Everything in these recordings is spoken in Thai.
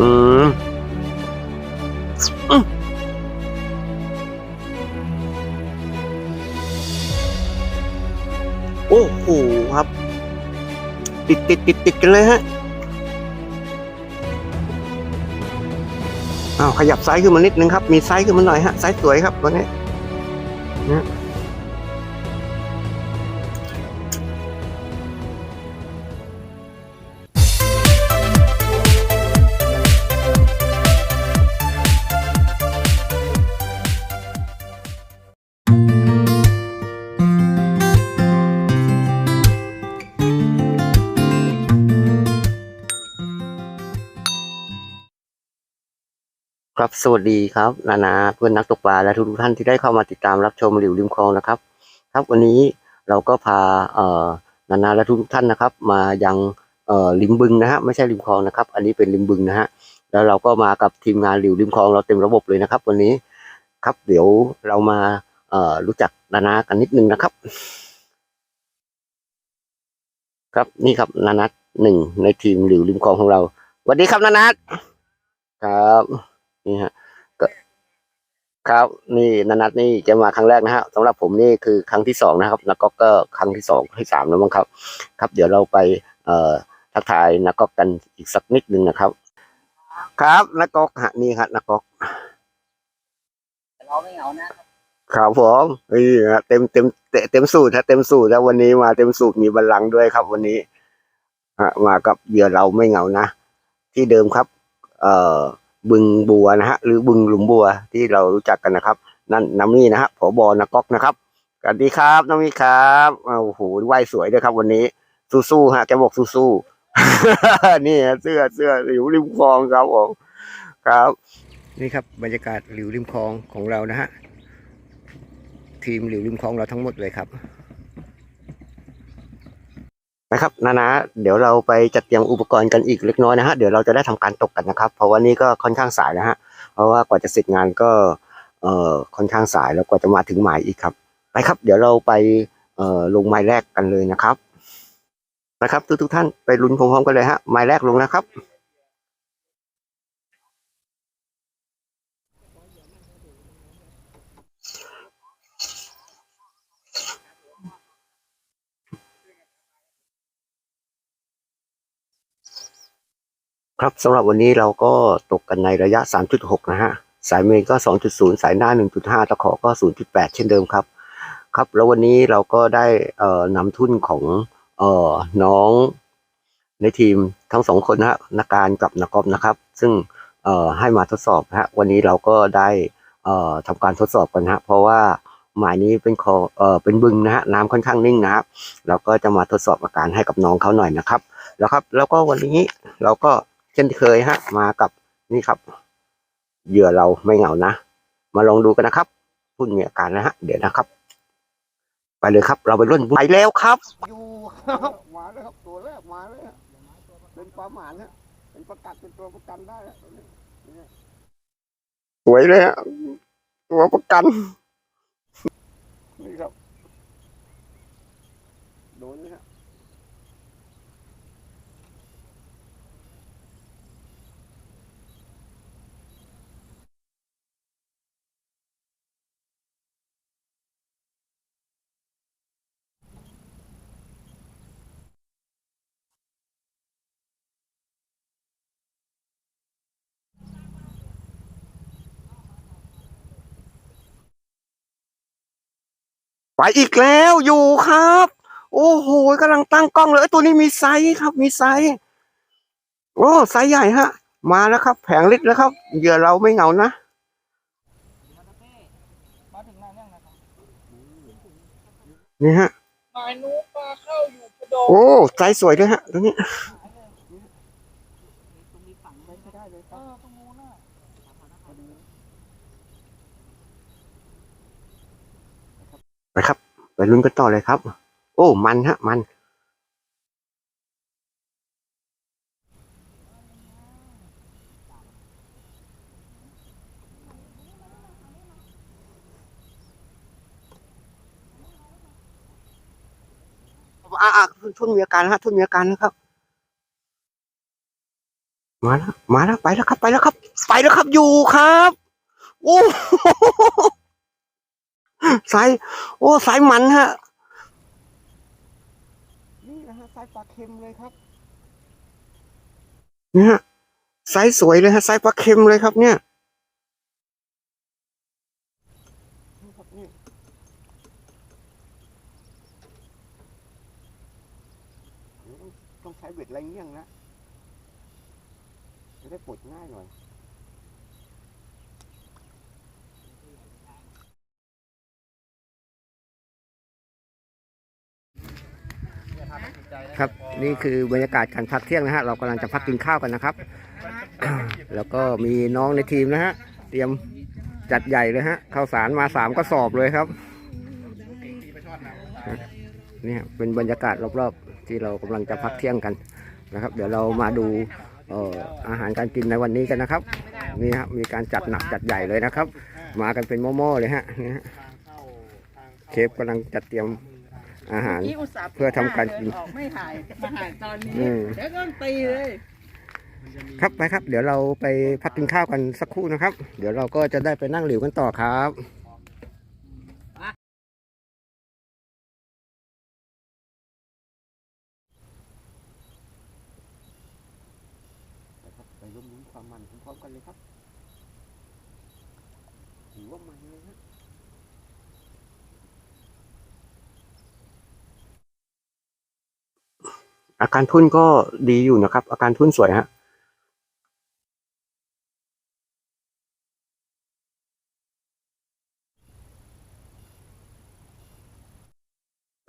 อืมโอ้โหครับ ติดติดติดติดกันเลยฮะอ้าวขยับไซส์ขึ้นมานิดนึงครับ มีไซส์ขึ้นมาหน่อยฮะไซส์สวยครับตัวนี้นะ ครับสวัสดีครับนานาเพื่อนนักตกปลาและทุกท่านที่ได้เข้ามาติดตามรับชมริวริมคลองนะครับ ครับวันนี้เราก็พาเอ่อนานาและทุกท่านนะครับ มายังเอ่อริมบึงนะฮะไม่ใช่ริมคลองนะครับ อันนี้เป็นริมบึงนะฮะแล้วเราก็มากับทีมงานริวริมคลองเราเต็มระบบเลยนะครับ วันนี้ครับเดี๋ยวเรามาเอ่อรู้จักนานากันนิดนึงนะครับ ครับนี่ครับนานัทหนึ่งในทีมริวริมคลองของเราสวัสดีครับนานัทครับ นี่ฮะก็ครับนี่นันนัทนี่จะมาครั้งแรกนะฮะสำหรับผมนี่คือครั้งที่สองนะครับนักก๊อกก็ครั้งที่สองที่สามแล้วมั้งครับ ครับ เดี๋ยวเราไปเอ่อทักทายนักก๊อกกันอีกสักนิดนึงนะครับ ครับนักก๊อกฮะนี่ครับนักก๊อกเราไม่เหงานะครับผมนี่ฮะเต็มเต็มเต็มเต็มสูตรฮะเต็มสูตรแล้ววันนี้มาเต็มสูตรมีบัลลังก์ด้วยครับ วันนี้ฮะมากับเหยื่อเราไม่เหงานะที่เดิมครับ เอ่อ บึงบัวนะฮะหรือบึงหลุมบัวที่เรารู้จักกันนะครับ นั่นน้ำมี่นะฮะผบนักก๊อกนะครับสวัสดีครับน้ำมี่ครับโอ้โหไหวสวยด้วยครับ วันนี้สู้ๆฮะแกบอกสู้ๆนี่เสื้อเสื้อหลิวริมคลองครับผมครับ นี่ครับบรรยากาศหลิวริมคลองของเรานะฮะทีมหลิวริมคลองเราทั้งหมดเลยครับ นะครับนานะเดี๋ยวเราไปจัดเตรียมอุปกรณ์กันอีกเล็กน้อยนะฮะเดี๋ยวเราจะได้ทำการตกกันนะครับ เพราะว่านี่ก็ค่อนข้างสายนะฮะเพราะว่ากว่าจะเสร็จงานก็เอ่อค่อนข้างสายแล้วกว่าจะมาถึงหมายอีกครับ ไปครับ เดี๋ยวเราไปเอ่อลงไม้แรกกันเลยนะครับนะครับ ทุกทุกท่านไปลุ้นพร้อมๆกันเลยฮะไม้แรกลงนะครับ ครับสำหรับวันนี้เราก็ตกกันในระยะ 3.6 นะฮะ สายเมนก็ 2.0 สายหน้า 1.5 ตะขอก็ 0.8 เช่นเดิมครับ ครับ แล้ววันนี้เราก็ได้เอ่อนำทุนของเอ่อน้องในทีมทั้งสองคนนะฮะนักการกับนักกอล์ฟนะครับ ซึ่งเอ่อให้มาทดสอบนะฮะวันนี้เราก็ได้เอ่อทำการทดสอบกันนะฮะเพราะว่าหมายนี้เป็นคอเอ่อเป็นบึงนะฮะน้ำค่อนข้างนิ่งนะครับเราก็จะมาทดสอบอาการให้กับน้องเขาหน่อยนะครับแล้วครับ แล้วก็วันนี้เราก็ เช่นเคยฮะ มากับนี่ครับ เหยื่อเราไม่เหงานะ มาลองดูกันนะครับพุ่นมีอาการนะฮะ เดี๋ยวนะครับ ไปเลยครับ เราไปรุ่นไปแล้วครับอยู่มาแล้วครับตัวแรกมาแล้วเป็นปลาหมานฮะเป็นประกัดเป็นตัวประกันได้สวยเลยฮะตัวประกันครับโดนนะฮะ ไปอีกแล้วอยู่ครับ โอ้โหกำลังตั้งกล้องเลยเอ้ยตัวนี้มีไซส์ครับ มีไซส์โอ้ไซส์ใหญ่ฮะ มาแล้วครับ แผงลิตรแล้วครับเหยื่อเราไม่เหงานะมาถึงนานยังนะครับนี่ฮะหมายนู้ปลาเข้าอยู่กระโดดโอ้ไซส์สวยด้วยฮะตัวนี้ ตรงนี้ฝังไว้ไม่ได้เลยครับเออตรงนู้นน่ะ ไปครับ ไปลุ้นกันต่อเลยครับ โอ้ มันฮะ มัน อ่าอ่าทุนมีอาการนะฮะทุนมีอาการนะครับ มาแล้ว มาแล้ว ไปแล้วครับ ไปแล้วครับ ไปแล้วครับ อยู่ครับ โอ้โห สายโอ้สายมันฮะ นี่นะฮะไซส์ปลาเค็มเลยครับ เนี่ยฮะไซส์สวยเลยฮะไซส์ปลาเค็มเลยครับเนี่ย นี่ครับนี่เดี๋ยวต้องต้องใช้เบ็ดไรเงี้ยงนะจะได้ปลดง่ายหน่อย ครับนี่คือบรรยากาศการพักเที่ยงนะฮะเรากำลังจะพักกินข้าวกันนะครับ แล้วก็มีน้องในทีมนะฮะเตรียมจัดใหญ่เลยฮะข้าวสารมาสามกระสอบเลยครับนี่เป็นบรรยากาศรอบๆ ที่เรากำลังจะพักเที่ยงกันนะครับ เดี๋ยวเรามาดูเอออาหารการกินในวันนี้กันนะครับนี่ฮะมีการจัดหนักจัดใหญ่เลยนะครับ มากันเป็นหม้อๆเลยฮะนี่ฮะเชฟกำลังจัดเตรียม อาหาร นี่อุตส่าห์เพื่อทำการกินออกไม่ถ่ายมาถ่ายตอนนี้อืม เดี๋ยวก็ตีเลยครับไปครับ เดี๋ยวเราไปพักกินข้าวกันสักครู่นะครับ เดี๋ยวเราก็จะได้ไปนั่งหลิวกันต่อครับนะครับไปร่วมรุ้นความมันพร้อมๆกันเลยครับถือว่ามันเลยฮะ อาการทุ่นก็ดีอยู่นะครับ อาการทุ่นสวยฮะ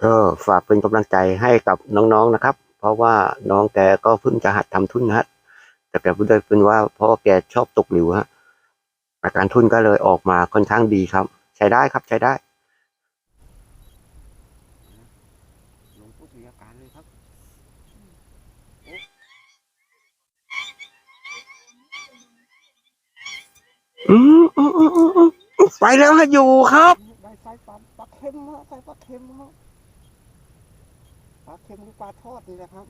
ก็ฝากเป็นกำลังใจให้กับน้องๆนะครับ เพราะว่าน้องแกก็เพิ่งจะหัดทำทุ่นนะฮะแต่แกพูดได้เป็นว่าเพราะว่าแกชอบตกหลิวฮะอาการทุ่นก็เลยออกมาค่อนข้างดีครับ ใช้ได้ครับใช้ได้ลงปุ๊บมีอาการเลยครับ อืมอืมอืมอืมอืมไปแล้วฮะอยู่ครับ ได้ไส์ปลาปลาเค็มฮะไส์ปลาเค็มฮะปลาเค็มหรือปลาทอดนี่แหละครับ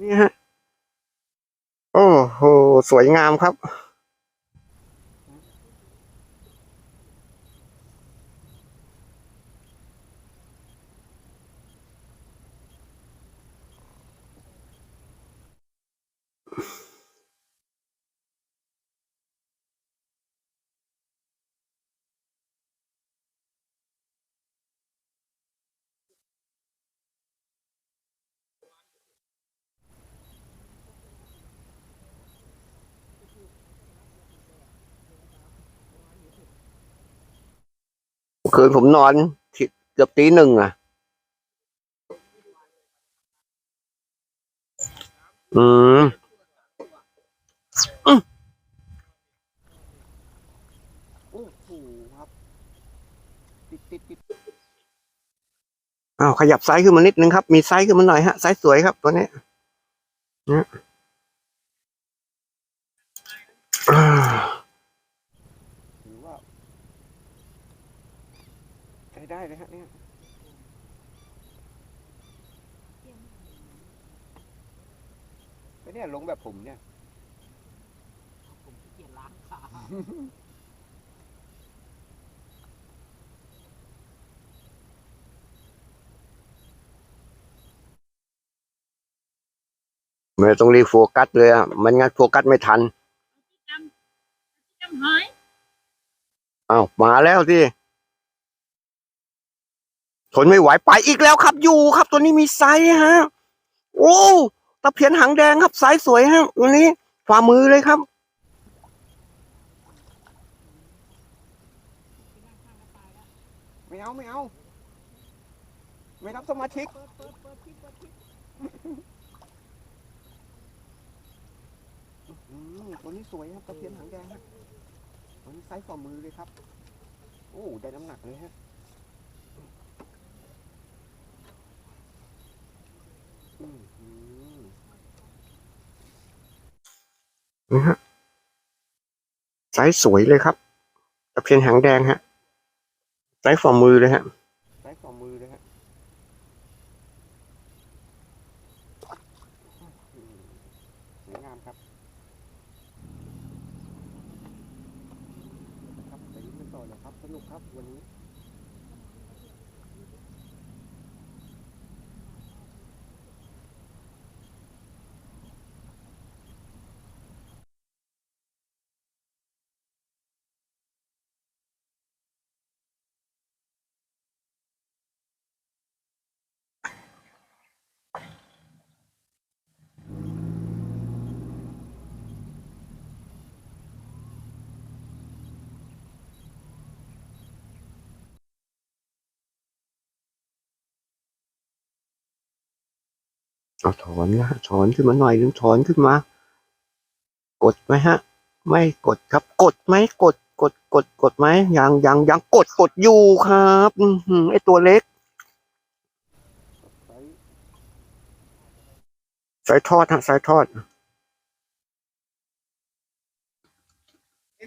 นี่ฮะ โอ้โห สวยงามครับ คืนผมนอนที่เกือบตีหนึ่งอะ อืมอ้โหครับติดติดติดอ้าวขยับไซส์ขึ้นมานิดนึงครับ มีไซส์ขึ้นมาหน่อยฮะไซส์สวยครับตัวนี้เนี่ยอ่า ถือว่าใช้ ได้เลยฮะเนี่ยก็เนี่ยลงแบบผมเนี่ย ผมขี้เกียจล้างขาไม่ต้องรีบโฟกัสเลยอะ มันงั้นโฟกัสไม่ทันจำหายอ้าว มาแล้วที่ ทนไม่ไหวไปอีกแล้วครับอยู่ครับ ตัวนี้มีไซส์ฮะ โอ้ตะเพียนหางแดงครับไซส์สวยฮะตัวนี้ฝ่ามือเลยครับไม่เอาไม่เอาไม่รับสมาชิกอืมตัวนี้สวยครับตะเพียนหางแดงฮะตัวนี้ไซส์ฝ่ามือเลยครับ โอ้ได้น้ำหนักเลยฮะ นะฮะไซส์สวยเลยครับตะเพียนหางแดงฮะไซส์ฝ่ามือเลยฮะไซสฝ่ามือเลยฮะสวยงามครับครับไปดูต่อนะครับ สนุกครับวันนี้ เอาถอนนะถอนขึ้นมาหน่อยนึงถอนขึ้นมา กดไหมฮะ ไม่กดครับ กดไหมกด กด กด กดไหมยังยังยังกดกดอยู่ครับอไอตัวเล็กใสายทอดฮะสายทอด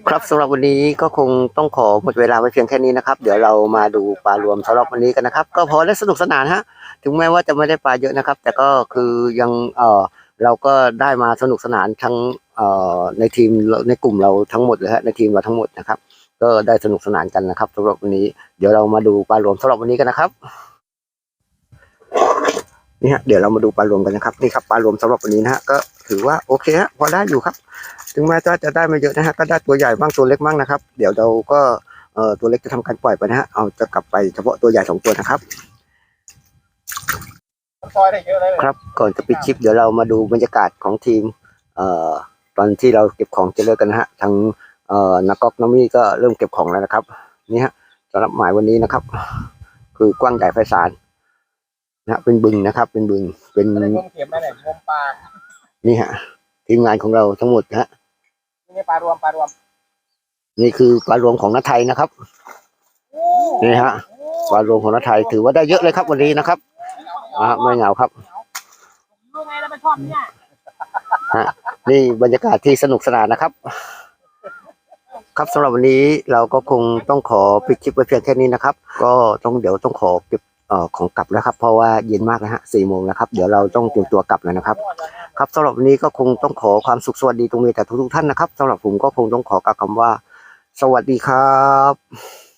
ครับสำหรับวันนี้ก็คงต้องขอหมดเวลาไว้เพียงแค่นี้นะครับ เดี๋ยวเรามาดูปลารวมสำหรับวันนี้กันนะครับ ก็พอได้สนุกสนานฮะ ถึงแม้ว่าจะไม่ได้ปลาเยอะนะครับ แต่ก็คือยังเออเราก็ได้มาสนุกสนานทั้งเอ่อในทีมในกลุ่มเราทั้งหมดเลยฮะในทีมเราทั้งหมดนะครับ ก็ได้สนุกสนานกันนะครับสำหรับวันนี้ เดี๋ยวเรามาดูปลารวมสำหรับวันนี้กันนะครับ นี่ฮะเดี๋ยวเรามาดูปลารวมกันนะครับนี่ครับปลารวมสำหรับวันนี้นะฮะก็ถือว่าโอเคฮะพอได้อยู่ครับ ถึงแม้จะจะได้ไม่เยอะนะฮะก็ได้ตัวใหญ่บ้างตัวเล็กบ้างนะครับ เดี๋ยวเราก็เอ่อตัวเล็กจะทำการปล่อยไปนะฮะเอาจะกลับไปเฉพาะตัวใหญ่สองตัวนะครับซอยได้เยอะเลยครับก่อนจะปิดคลิปเดี๋ยวเรามาดูบรรยากาศของทีมเอ่อตอนที่เราเก็บของจะเลิกกันนะฮะทางเอ่อนักกอล์ฟน้องมี่ก็เริ่มเก็บของแล้วนะครับนี่ฮะสำหรับหมายวันนี้นะครับ คือกว้างใหญ่ไพศาล นะฮะเป็นบึงนะครับ เป็นบึงเป็นอะไรงมเข็มนั่นแหละงมปลานี่ฮะทีมงานของเราทั้งหมดนะฮะนี่ปลารวมปลารวม นี่คือปลารวมของนัทไทยนะครับนี่ฮะปลารวมของนัทไทยถือว่าได้เยอะเลยครับวันนี้นะครับอ่าไม่เหงาครับรู้ไงแล้วมันชอบเนี่ยนี่บรรยากาศที่สนุกสนานนะครับ ครับสำหรับวันนี้เราก็คงต้องขอปิดคลิปไว้เพียงแค่นี้นะครับ ก็ต้องเดี๋ยวต้องขอเก็บเอ่อของกลับแล้วครับ เพราะว่าเย็นมากนะฮะสี่โมงแล้วครับ เดี๋ยวเราต้องเตรียมตัวกลับแล้วนะครับ ครับสำหรับวันนี้ก็คงต้องขอความสุขสวัสดีตรงนี้แต่ทุกๆท่านนะครับสำหรับผมก็คงต้องขอกล่าวคำว่า สวัสดีครับ